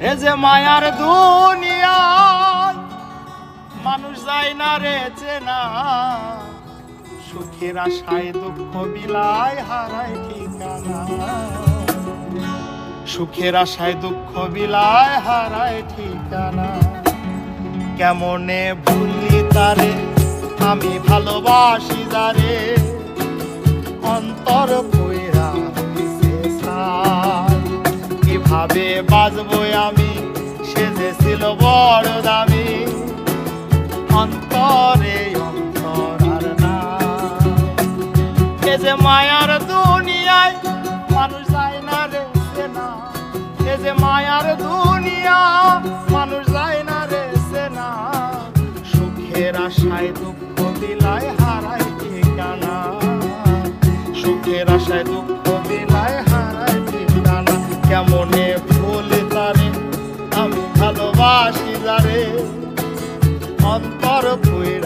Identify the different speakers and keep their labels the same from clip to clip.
Speaker 1: এ যে মায়ার দুনিয়ায় মানুষ যায় না রে, চেনা। সুখের আশায়, দুঃখ বিলায়, হারায় ঠিকানা। সুখের আশায়, দুঃখ বিলায়, হারায় ঠিকানা। কেমনে ভুলি তারে, আমি ভালোবাসি যারে। অন্তর কীভাবে বাজবো আমি? সে যে ছিল বড় দামি। অন্তরে অন্তর আর না। এ যে মায়ার দুনিয়ায় মানুষ যায় না রে না। এ যে মায়ার দুনিয়া মানুষ যায় না রে না। সুখের আশায় দুঃখ বিলায় অন্তর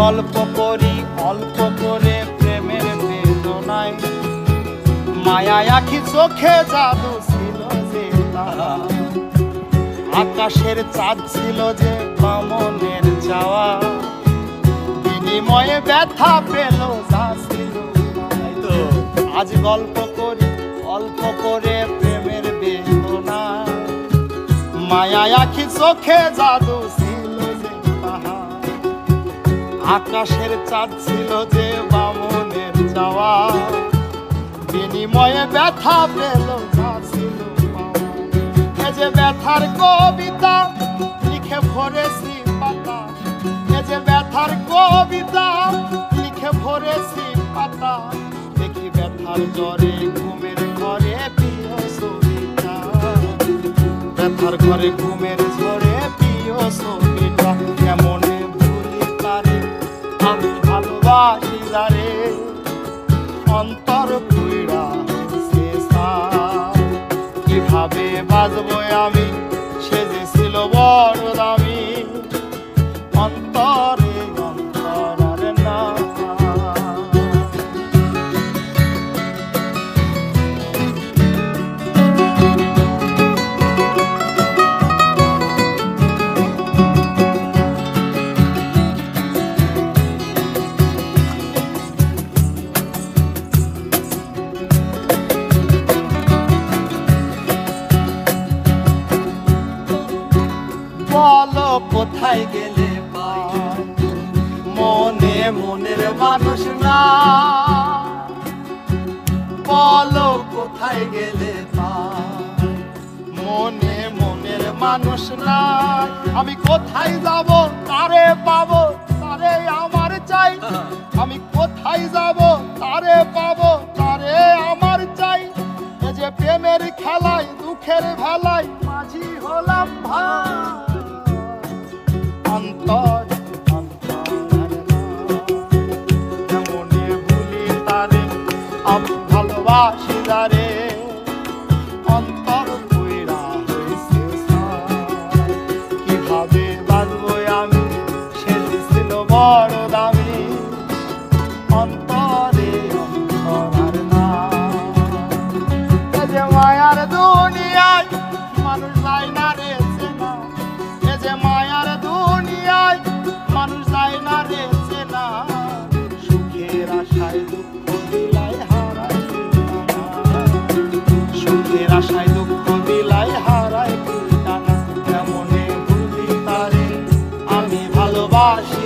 Speaker 1: গল্প করি, অল্প করে প্রেমের বেদনায়। মায়া আখি চোখে জাদু ছিল যে আকাশের চাঁদ ছিল যে বামনের যাওয়া। বিনিময়ে ব্যথা পেল আজ গল্প করি, অল্প করে প্রেমের বেদনা মায়া আখি চোখে জাদু আকাশের চাঁদ ছিল যে বামনের যাওয়া বিনিময়ে ব্যথা পেল ছিল এ যে ব্যথার কবিতা, লিখে ভরেছি পাতা। এ যে ব্যথার কবিতা, লিখে ভরেছি পাতা। দেখি ব্যথার জ্বরে ঘুমের ঘরে প্রিয় সবিতা ব্যথার ঘরে ঘুমের ঝরে প্রিয় ছবিটা। অন্তর ছাই। কীভাবে বাজবো আমি সে যে ছিল বড় দামি বলো কোথায় গেলে মনে মনের মানুষ না। বলো কোথায় গেলে মনে মনের মানুষ না। আমি কোথায় যাব তারে পাবো? আমি ভালোবাসি রে Oh.